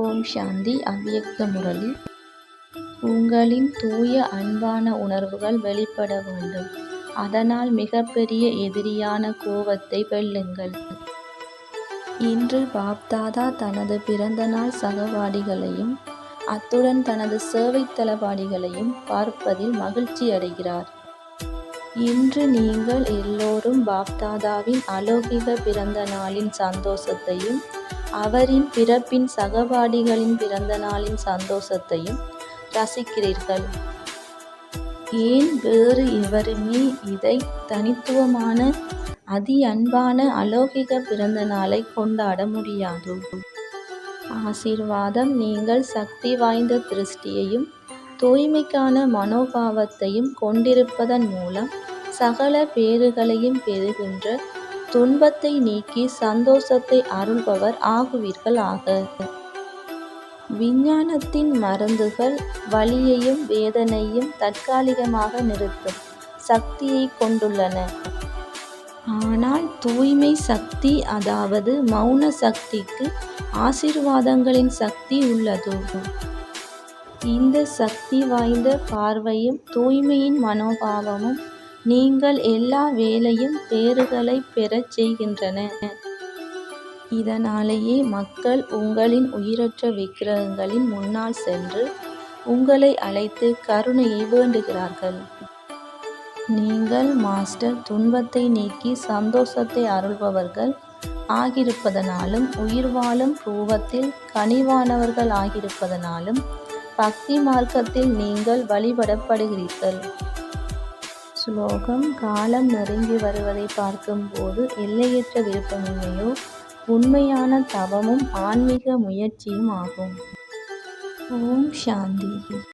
ஓம் சாந்தி அவ்வியக்த முரளி. உங்களின் தூய அன்பான உணர்வுகள் வெளிப்பட வேண்டும். அதனால் மிகப்பெரிய எதிரியான கோபத்தை வெல்லுங்கள். இன்று பாப்தாதா தனது பிறந்தநாள் சகவாடிகளையும் அத்துடன் தனது சேவை தளபாடிகளையும் பார்ப்பதில் மகிழ்ச்சி அடைகிறார். இன்று நீங்கள் எல்லோரும் பாப்தாதாவின் அலௌகிக பிறந்த நாளின் சந்தோஷத்தையும் அவரின் பிறப்பின் சகபாடிகளின் பிறந்த நாளின் சந்தோஷத்தையும் ரசிக்கிறீர்கள். ஏன் வேறு எவருமே இதை தனித்துவமான அதி அன்பான அலௌகிக பிறந்த நாளை கொண்டாட முடியாது. ஆசீர்வாதம் நீங்கள் சக்தி வாய்ந்த திருஷ்டியையும் தூய்மைக்கான மனோபாவத்தையும் கொண்டிருப்பதன் மூலம் சகல பேறுகளையும் பெறுகின்ற துன்பத்தை நீக்கி சந்தோஷத்தை அருள்பவர் ஆகுவீர்கள் ஆக விஞ்ஞானத்தின் மருந்துகள் வலியையும் வேதனையும் தற்காலிகமாக நிறுத்தும் சக்தியை கொண்டுள்ளன. ஆனால் தூய்மை சக்தி அதாவது மௌன சக்திக்கு ஆசீர்வாதங்களின் சக்தி உள்ளது. இந்த சக்தி வாய்ந்த பார்வையும் தூய்மையின் மனோபாவமும் நீங்கள் எல்லா வேலையும் பேறுகளை பெறச் செய்கின்றன. இதனாலேயே மக்கள் உங்களின் உயிரற்ற விக்கிரகங்களின் முன்னால் சென்று உங்களை அழைத்து கருணையை வேண்டுகிறார்கள். நீங்கள் மாஸ்டர் துன்பத்தை நீக்கி சந்தோஷத்தை அருள்பவர்கள் ஆகியிருப்பதனாலும் உயிர் வாழும் ரூபத்தில் கனிவானவர்கள் ஆகியிருப்பதனாலும் பக்தி மார்க்கத்தில் நீங்கள் வழிபடப்படுகிறீர்கள். ஸ்லோகம் காலம் நெருங்கி வருவதை பார்க்கும்போது எல்லையற்ற விருப்பமில்லையோ? உண்மையான தவமும் ஆன்மீக முயற்சியும் ஆகும். ஓம் சாந்தி